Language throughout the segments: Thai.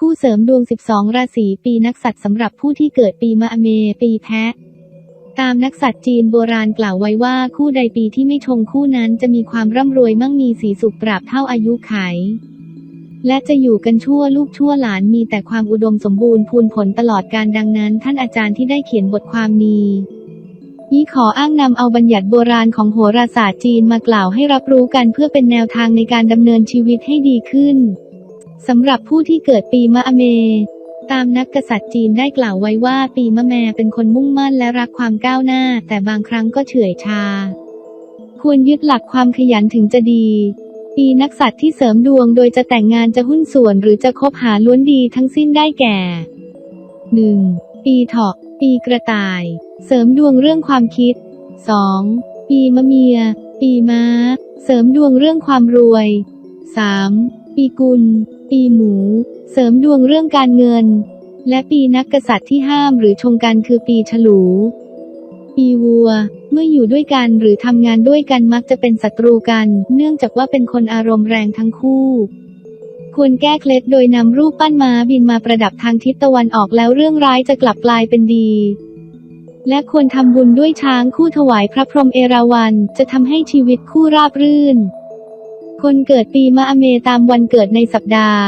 คู่เสริมดวง 12 ราศีปีนักสัตว์สำหรับผู้ที่เกิดปีมะเม ปีแพะ ตามนักสัตว์จีนโบราณกล่าวไว้ว่าคู่ใดปีที่ไม่ชงคู่นั้นจะมีความร่ำรวยมั่งมีสีสุขตราบเท่าอายุไข และจะอยู่กันชั่วลูกชั่วหลานมีแต่ความอุดมสมบูรณ์พูนผลตลอดการดังนั้น ท่านอาจารย์ที่ได้เขียนบทความนี้นี้ขออ้างนำเอาบัญญัติโบราณของโหราศาสตร์จีนมากล่าวให้รับรู้กันเพื่อเป็นแนวทางในการดำเนินชีวิตให้ดีขึ้น สำหรับผู้ที่เกิดปีมะเม ตามนักกษัตริย์จีนได้กล่าวไว้ว่าปีมะแมเป็นคนมุ่งมั่นและรักความก้าวหน้า แต่บางครั้งก็เฉื่อยชา ควรยึดหลักความขยันถึงจะดี ปีนักสัตว์ที่เสริมดวงโดยจะแต่งงานจะหุ้นส่วนหรือจะคบหาล้วนดีทั้งสิ้นได้แก่ 1. ปีเถาะ ปีกระต่าย เสริมดวงเรื่องความคิด 2. ปีมะเมีย ปีม้า เสริมดวงเรื่องความรวย 3. ปีกุล ปีหมู เสริมดวงเรื่องการเงิน และปีนักกษัตริย์ที่ห้ามหรือชงกันคือปีฉลู ปีวัว เมื่ออยู่ด้วยกันหรือทำงานด้วยกันมักจะเป็นศัตรูกัน เนื่องจากว่าเป็นคนอารมณ์แรงทั้งคู่ควรแก้เคล็ดโดยนำรูปปั้นม้าบินมาประดับทางทิศตะวันออกแล้วเรื่องร้ายจะกลับกลายเป็นดี และควรทำบุญด้วยช้างคู่ถวายพระพรหมเอราวัณจะทำให้ชีวิตคู่ราบรื่น คนเกิดปีมะเมตามวันเกิดในสัปดาห์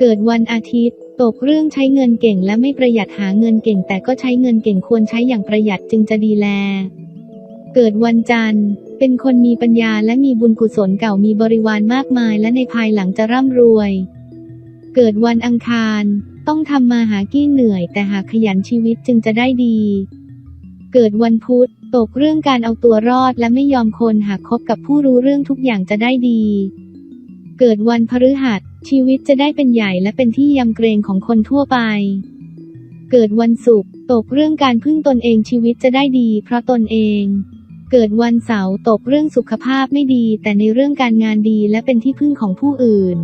เกิดวันอาทิตย์ ตกเรื่องใช้เงินเก่งและไม่ประหยัดหาเงินเก่ง แต่ก็ใช้เงินเก่งควรใช้อย่างประหยัดจึงจะดีแล เกิดวันจันทร์ เป็นคนมีปัญญาและมีบุญกุศลเก่ามีบริวารมากมายและในภายหลังจะร่ำรวย เกิดวันอังคาร ต้องทำมาหากี้เหนื่อย แต่หากขยันชีวิตจึงจะได้ดี เกิดวันพุธ ตกเรื่องการเอาตัวรอดและไม่ยอมคนหากคบกับผู้รู้เรื่องทุกอย่างจะได้ดี เกิดวันพฤหัส ชีวิตจะได้เป็นใหญ่และเป็นที่ยำเกรงของคนทั่วไป เกิดวันศุกร์ตกเรื่องการพึ่งตนเองชีวิตจะได้ดี เพราะตนเอง เกิดวันเสาร์ตกเรื่องสุขภาพไม่ดี แต่ในเรื่องการงานดีและเป็นที่พึ่งของผู้อื่น